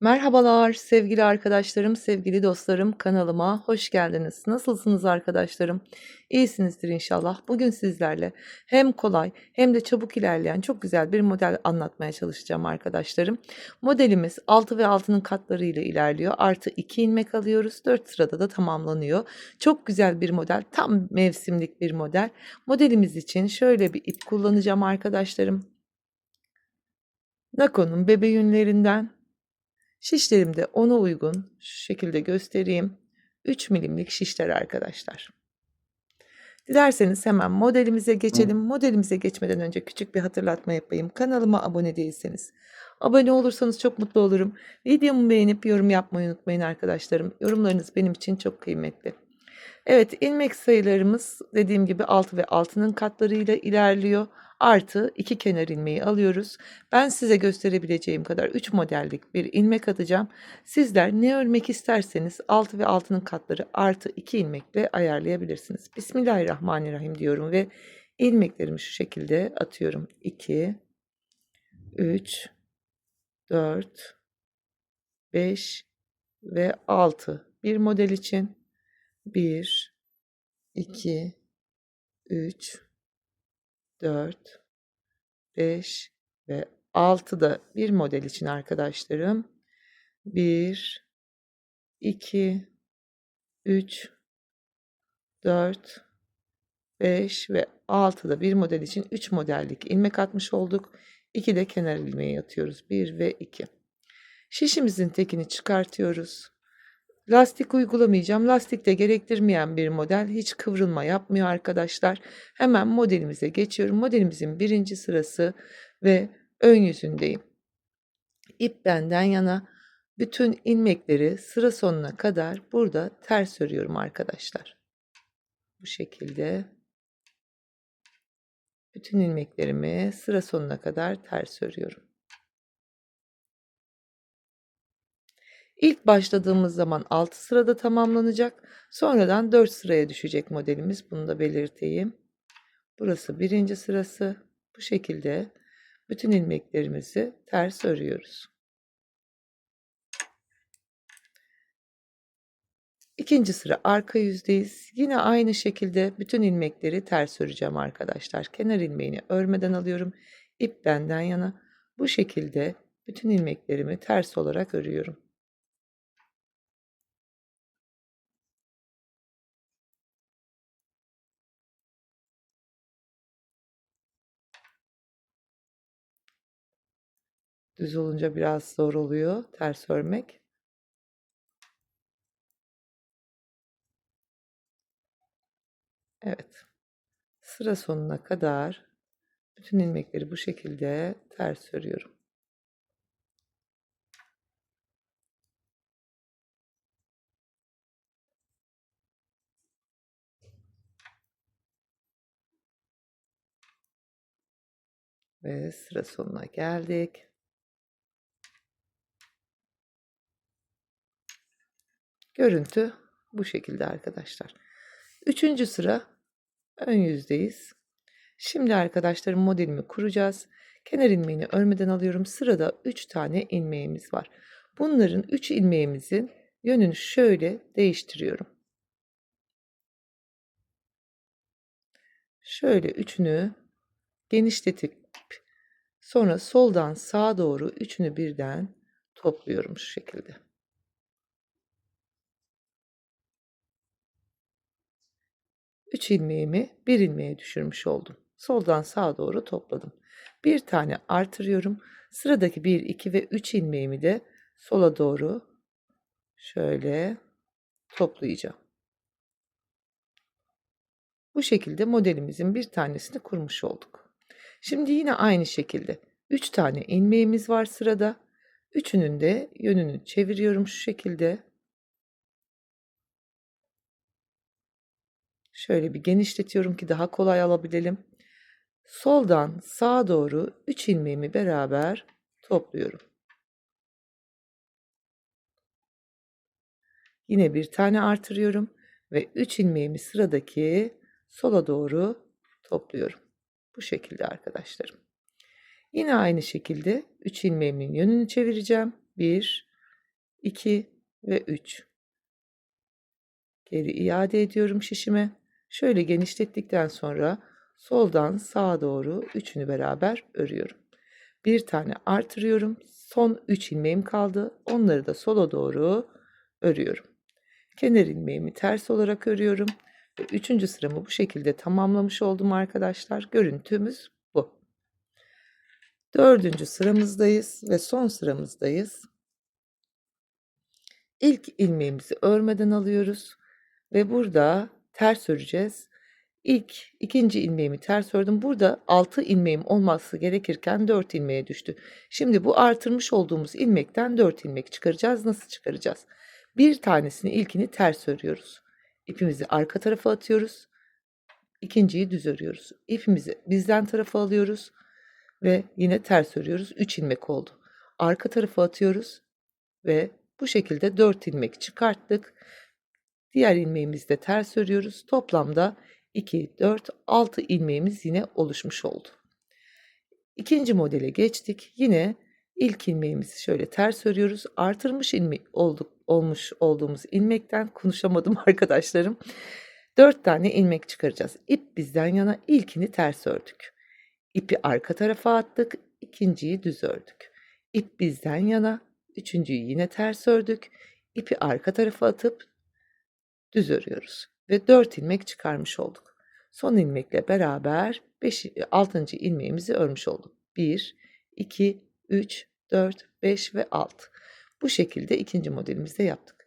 Merhabalar sevgili arkadaşlarım, sevgili dostlarım kanalıma hoş geldiniz. Nasılsınız arkadaşlarım? İyisinizdir inşallah. Bugün sizlerle hem kolay hem de çabuk ilerleyen çok güzel bir model anlatmaya çalışacağım arkadaşlarım. Modelimiz 6 ve 6'nın katları ile ilerliyor. Artı 2 ilmek alıyoruz. 4 sırada da tamamlanıyor. Çok güzel bir model. Tam mevsimlik bir model. Modelimiz için şöyle bir ip kullanacağım arkadaşlarım. Nako'nun bebe yünlerinden Şişlerimde ona uygun şu şekilde göstereyim. 3 milimlik şişler arkadaşlar. Dilerseniz hemen modelimize geçelim. Modelimize geçmeden önce küçük bir hatırlatma yapayım. Kanalıma abone değilseniz abone olursanız çok mutlu olurum. Videomu beğenip yorum yapmayı unutmayın arkadaşlarım. Yorumlarınız benim için çok kıymetli. Evet ilmek sayılarımız dediğim gibi 6 ve 6'nın katlarıyla ilerliyor artı 2 kenar ilmeği alıyoruz. Ben size gösterebileceğim kadar 3 modellik bir ilmek atacağım. Sizler ne örmek isterseniz 6 ve 6'nın katları artı 2 ilmekle ayarlayabilirsiniz. Bismillahirrahmanirrahim diyorum ve ilmeklerimi şu şekilde atıyorum. 2 3 4 5 ve 6 bir model için 1 2 3 4, 5 ve 6 da bir model için arkadaşlarım. 1, 2, 3, 4, 5 ve 6 da bir model için 3 modellik ilmek atmış olduk. 2 de kenar ilmeği atıyoruz. 1 ve 2. Şişimizin tekini çıkartıyoruz. Lastik uygulamayacağım. Lastik de gerektirmeyen bir model. Hiç kıvrılma yapmıyor arkadaşlar. Hemen modelimize geçiyorum. Modelimizin birinci sırası ve ön yüzündeyim. İp benden yana bütün ilmekleri sıra sonuna kadar burada ters örüyorum arkadaşlar. Bu şekilde bütün ilmeklerimi sıra sonuna kadar ters örüyorum. İlk başladığımız zaman 6 sırada tamamlanacak. Sonradan 4 sıraya düşecek modelimiz. Bunu da belirteyim. Burası birinci sırası. Bu şekilde bütün ilmeklerimizi ters örüyoruz. İkinci sıra arka yüzdeyiz. Yine aynı şekilde bütün ilmekleri ters öreceğim arkadaşlar. Kenar ilmeğini örmeden alıyorum. İp benden yana. Bu şekilde bütün ilmeklerimi ters olarak örüyorum. Düz olunca biraz zor oluyor ters örmek. Evet. Sıra sonuna kadar bütün ilmekleri bu şekilde ters örüyorum. Ve sıra sonuna geldik. Görüntü bu şekilde arkadaşlar. Üçüncü sıra ön yüzdeyiz. Şimdi arkadaşlarım modelimi kuracağız. Kenar ilmeğini örmeden alıyorum. Sırada 3 tane ilmeğimiz var. Bunların 3 ilmeğimizin yönünü şöyle değiştiriyorum. Şöyle üçünü genişletip sonra soldan sağa doğru üçünü birden topluyorum şu şekilde. 3 ilmeğimi bir ilmeğe düşürmüş oldum. Soldan sağa doğru topladım. Bir tane artırıyorum. Sıradaki 1, 2 ve 3 ilmeğimi de sola doğru şöyle toplayacağım. Bu şekilde modelimizin bir tanesini kurmuş olduk. Şimdi yine aynı şekilde 3 tane ilmeğimiz var sırada. Üçünün de yönünü çeviriyorum şu şekilde. Şöyle bir genişletiyorum ki daha kolay alabilelim. Soldan sağa doğru 3 ilmeğimi beraber topluyorum. Yine bir tane artırıyorum ve 3 ilmeğimi sıradaki sola doğru topluyorum. Bu şekilde arkadaşlarım. Yine aynı şekilde 3 ilmeğimin yönünü çevireceğim. 1 2 ve 3. Geri iade ediyorum şişime. Şöyle genişlettikten sonra soldan sağa doğru üçünü beraber örüyorum. Bir tane artırıyorum. Son 3 ilmeğim kaldı. Onları da sola doğru örüyorum. Kenar ilmeğimi ters olarak örüyorum. Ve üçüncü sıramı bu şekilde tamamlamış oldum arkadaşlar. Görüntümüz bu. Dördüncü sıramızdayız ve son sıramızdayız. İlk ilmeğimizi örmeden alıyoruz ve burada ters öreceğiz. İlk ikinci ilmeğimi ters ördüm. Burada 6 ilmeğim olması gerekirken 4 ilmeğe düştü. Şimdi bu artırmış olduğumuz ilmekten 4 ilmek çıkaracağız. Nasıl çıkaracağız? Bir tanesini ilkini ters örüyoruz. İpimizi arka tarafa atıyoruz. İkinciyi düz örüyoruz. İpimizi bizden tarafa alıyoruz ve yine ters örüyoruz. 3 ilmek oldu. Arka tarafa atıyoruz ve bu şekilde 4 ilmek çıkarttık. Diğer ilmeğimizi de ters örüyoruz. Toplamda 2, 4, 6 ilmeğimiz yine oluşmuş oldu. İkinci modele geçtik. Yine ilk ilmeğimizi şöyle ters örüyoruz. Artırmış ilmek olduk, olmuş olduğumuz ilmekten konuşamadım arkadaşlarım. 4 tane ilmek çıkaracağız. İp bizden yana ilkini ters ördük. İpi arka tarafa attık. ikinciyi düz ördük. İp bizden yana. Üçüncüyü yine ters ördük. İpi arka tarafa atıp düz örüyoruz. Ve 4 ilmek çıkarmış olduk. Son ilmekle beraber 5, 6. ilmeğimizi örmüş olduk. 1, 2, 3, 4, 5 ve 6. Bu şekilde ikinci modelimizde yaptık.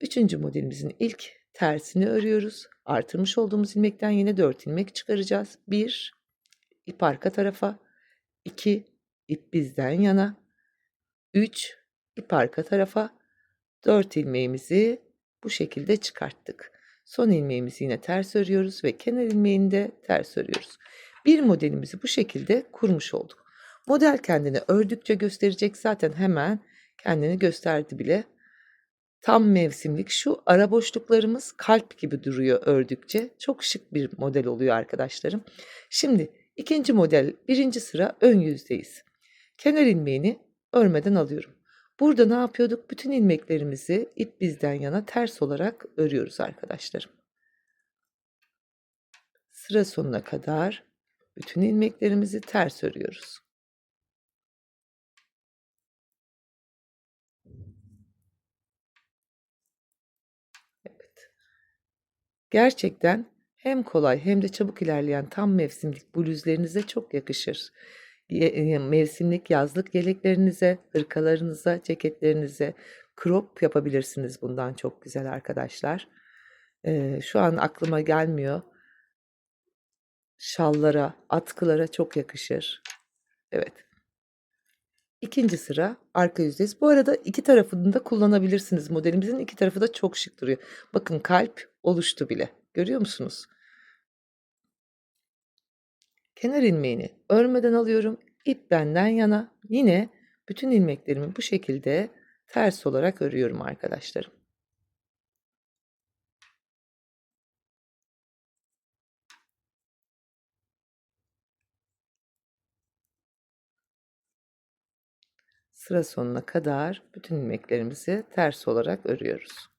Üçüncü modelimizin ilk tersini örüyoruz. Artırmış olduğumuz ilmekten yine 4 ilmek çıkaracağız. 1, ip arka tarafa. 2, ip bizden yana. 3, ip arka tarafa. 4 ilmeğimizi bu şekilde çıkarttık. Son ilmeğimizi yine ters örüyoruz ve kenar ilmeğini de ters örüyoruz. Bir modelimizi bu şekilde kurmuş olduk. Model kendini ördükçe gösterecek zaten hemen kendini gösterdi bile. Tam mevsimlik şu ara boşluklarımız kalp gibi duruyor ördükçe. Çok şık bir model oluyor arkadaşlarım. Şimdi ikinci model birinci sıra ön yüzdeyiz. Kenar ilmeğini örmeden alıyorum. Burada ne yapıyorduk? Bütün ilmeklerimizi ip bizden yana ters olarak örüyoruz arkadaşlarım. Sıra sonuna kadar bütün ilmeklerimizi ters örüyoruz. Evet. Gerçekten hem kolay hem de çabuk ilerleyen tam mevsimlik bluzlerinize çok yakışır mevsimlik yazlık yeleklerinize, hırkalarınıza, ceketlerinize crop yapabilirsiniz bundan çok güzel arkadaşlar. Ee, şu an aklıma gelmiyor. Şallara, atkılara çok yakışır. Evet. İkinci sıra arka yüzdeyiz. Bu arada iki tarafını da kullanabilirsiniz. Modelimizin iki tarafı da çok şık duruyor. Bakın kalp oluştu bile. Görüyor musunuz? Kenar ilmeğini örmeden alıyorum. İp benden yana. Yine bütün ilmeklerimi bu şekilde ters olarak örüyorum arkadaşlarım. Sıra sonuna kadar bütün ilmeklerimizi ters olarak örüyoruz.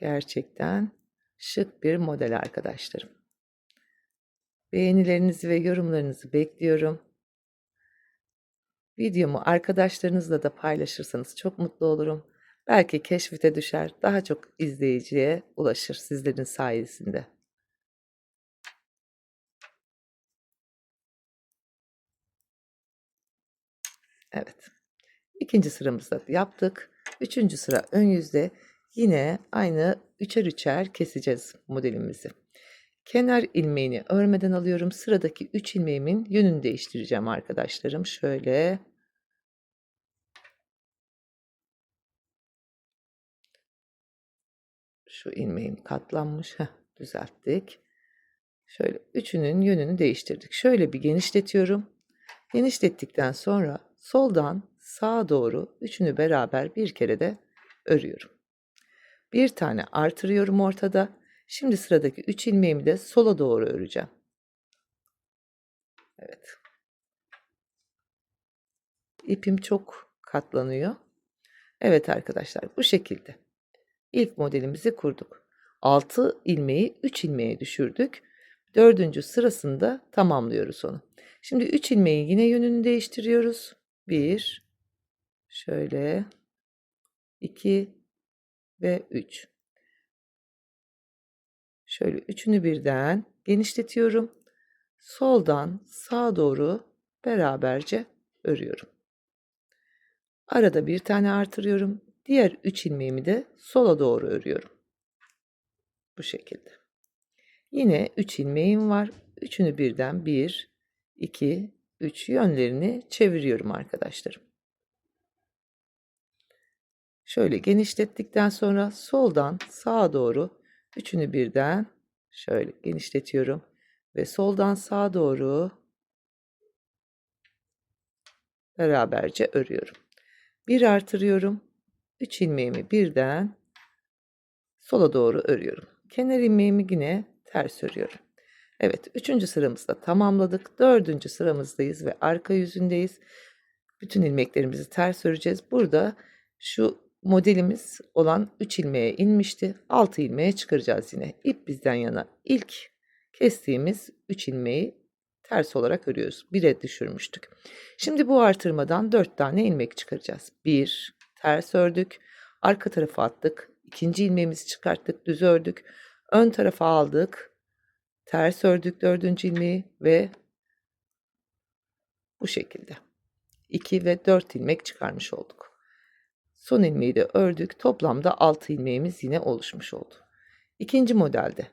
Gerçekten şık bir model arkadaşlarım. Beğenilerinizi ve yorumlarınızı bekliyorum. Videomu arkadaşlarınızla da paylaşırsanız çok mutlu olurum. Belki keşfete düşer, daha çok izleyiciye ulaşır sizlerin sayesinde. Evet. İkinci sıramızda yaptık. Üçüncü sıra ön yüzde Yine aynı üçer üçer keseceğiz modelimizi. Kenar ilmeğini örmeden alıyorum. Sıradaki 3 ilmeğimin yönünü değiştireceğim arkadaşlarım. Şöyle şu ilmeğim katlanmış. Heh, düzelttik. Şöyle üçünün yönünü değiştirdik. Şöyle bir genişletiyorum. Genişlettikten sonra soldan sağa doğru üçünü beraber bir kere de örüyorum. Bir tane artırıyorum ortada. Şimdi sıradaki 3 ilmeğimi de sola doğru öreceğim. Evet. İpim çok katlanıyor. Evet arkadaşlar bu şekilde. İlk modelimizi kurduk. 6 ilmeği 3 ilmeğe düşürdük. Dördüncü sırasında tamamlıyoruz onu. Şimdi 3 ilmeği yine yönünü değiştiriyoruz. 1 şöyle 2 ve 3. Şöyle üçünü birden genişletiyorum. Soldan sağa doğru beraberce örüyorum. Arada bir tane artırıyorum. Diğer 3 ilmeğimi de sola doğru örüyorum. Bu şekilde. Yine 3 ilmeğim var. Üçünü birden 1, 2, 3 yönlerini çeviriyorum arkadaşlarım. Şöyle genişlettikten sonra soldan sağa doğru üçünü birden şöyle genişletiyorum ve soldan sağa doğru beraberce örüyorum. Bir artırıyorum. 3 ilmeğimi birden sola doğru örüyorum. Kenar ilmeğimi yine ters örüyorum. Evet, üçüncü sıramızda tamamladık. Dördüncü sıramızdayız ve arka yüzündeyiz. Bütün ilmeklerimizi ters öreceğiz. Burada şu modelimiz olan 3 ilmeğe inmişti. 6 ilmeğe çıkaracağız yine. İp bizden yana ilk kestiğimiz 3 ilmeği ters olarak örüyoruz. 1'e düşürmüştük. Şimdi bu artırmadan 4 tane ilmek çıkaracağız. 1 ters ördük. Arka tarafa attık. İkinci ilmeğimizi çıkarttık. Düz ördük. Ön tarafa aldık. Ters ördük dördüncü ilmeği ve bu şekilde. 2 ve 4 ilmek çıkarmış olduk. Son ilmeği de ördük. Toplamda 6 ilmeğimiz yine oluşmuş oldu. İkinci modelde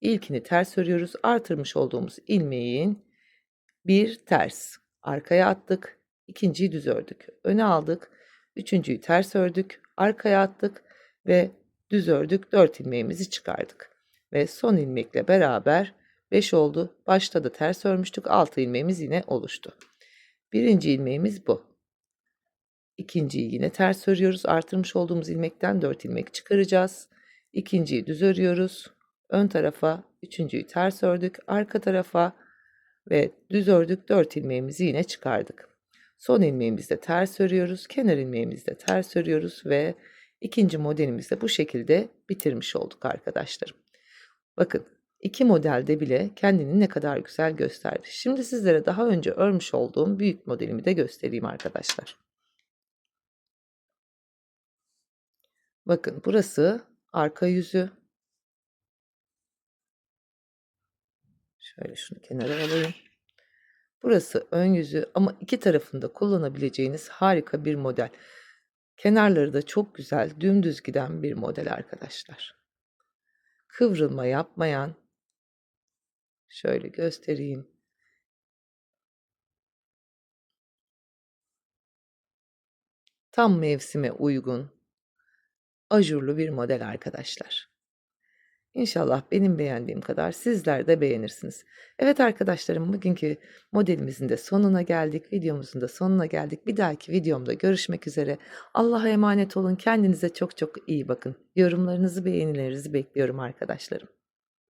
ilkini ters örüyoruz. Artırmış olduğumuz ilmeğin bir ters arkaya attık. ikinciyi düz ördük. Öne aldık. Üçüncüyü ters ördük. Arkaya attık ve düz ördük. 4 ilmeğimizi çıkardık. Ve son ilmekle beraber 5 oldu. Başta da ters örmüştük. 6 ilmeğimiz yine oluştu. Birinci ilmeğimiz bu. İkinciyi yine ters örüyoruz. Artırmış olduğumuz ilmekten 4 ilmek çıkaracağız. İkinciyi düz örüyoruz. Ön tarafa üçüncüyü ters ördük. Arka tarafa ve düz ördük. 4 ilmeğimizi yine çıkardık. Son ilmeğimizde ters örüyoruz. Kenar ilmeğimizde ters örüyoruz ve ikinci modelimizi bu şekilde bitirmiş olduk arkadaşlarım. Bakın iki modelde bile kendini ne kadar güzel gösterdi. Şimdi sizlere daha önce örmüş olduğum büyük modelimi de göstereyim arkadaşlar. Bakın burası arka yüzü. Şöyle şunu kenara alayım. Burası ön yüzü ama iki tarafında kullanabileceğiniz harika bir model. Kenarları da çok güzel, dümdüz giden bir model arkadaşlar. Kıvrılma yapmayan, şöyle göstereyim. Tam mevsime uygun, ajurlu bir model arkadaşlar. İnşallah benim beğendiğim kadar sizler de beğenirsiniz. Evet arkadaşlarım bugünkü modelimizin de sonuna geldik. Videomuzun da sonuna geldik. Bir dahaki videomda görüşmek üzere. Allah'a emanet olun. Kendinize çok çok iyi bakın. Yorumlarınızı, beğenilerinizi bekliyorum arkadaşlarım.